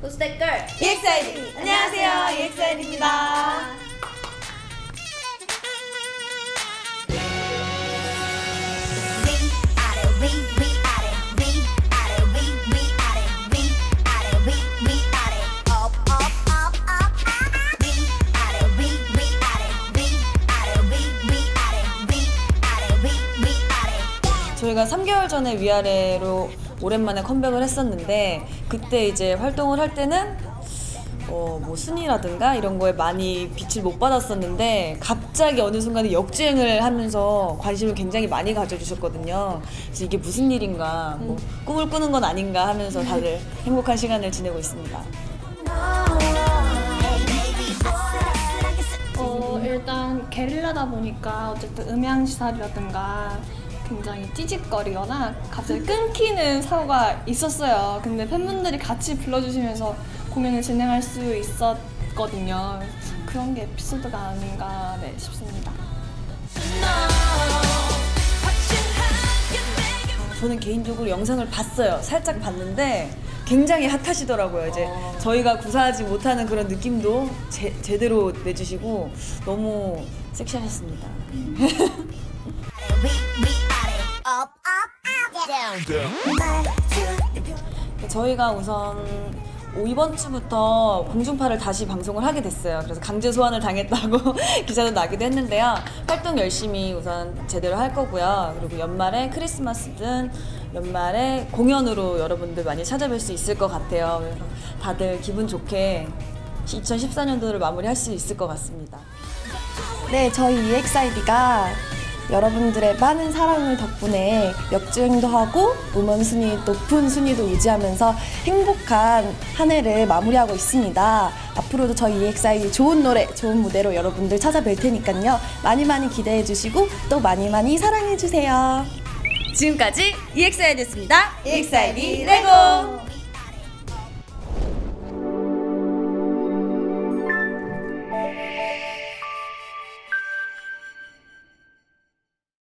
보스댓글 EXID 안녕하세요 EXID입니다. 저희가 3개월 전에 위아래로 오랜만에 컴백을 했었는데 그때 이제 활동을 할 때는 어, 뭐 순위라든가 이런 거에 많이 빛을 못 받았었는데 갑자기 어느 순간에 역주행을 하면서 관심을 굉장히 많이 가져주셨거든요. 그래서 이게 무슨 일인가, 뭐 꿈을 꾸는 건 아닌가 하면서 다들 행복한 시간을 지내고 있습니다. 어, 일단 게릴라다 보니까 어쨌든 음향 시설이라든가 굉장히 찌직거리거나 갑자기 끊기는 사고가 있었어요. 근데 팬분들이 같이 불러주시면서 공연을 진행할 수 있었거든요. 그런 게 에피소드가 아닌가 네, 싶습니다. 저는 개인적으로 영상을 봤어요. 살짝 봤는데 굉장히 핫하시더라고요. 이제 저희가 구사하지 못하는 그런 느낌도 제, 제대로 내주시고 너무 섹시하셨습니다. 저희가 우선 오- 이번 주부터 공중파를 다시 방송을 하게 됐어요. 그래서 강제 소환을 당했다고 기사도 나기도 했는데요. 활동 열심히 우선 제대로 할 거고요. 그리고 연말에 크리스마스든 연말에 공연으로 여러분들 많이 찾아뵐 수 있을 것 같아요. 그래서 다들 기분 좋게 2014년도를 마무리할 수 있을 것 같습니다. 네, 저희 EXID가 여러분들의 많은 사랑을 덕분에 역주행도 하고 음원 순위 높은 순위도 유지하면서 행복한 한 해를 마무리하고 있습니다. 앞으로도 저희 EXID 좋은 노래, 좋은 무대로 여러분들 찾아뵐 테니까요. 많이 많이 기대해 주시고 또 많이 많이 사랑해 주세요. 지금까지 EXID였습니다. EXID 레고!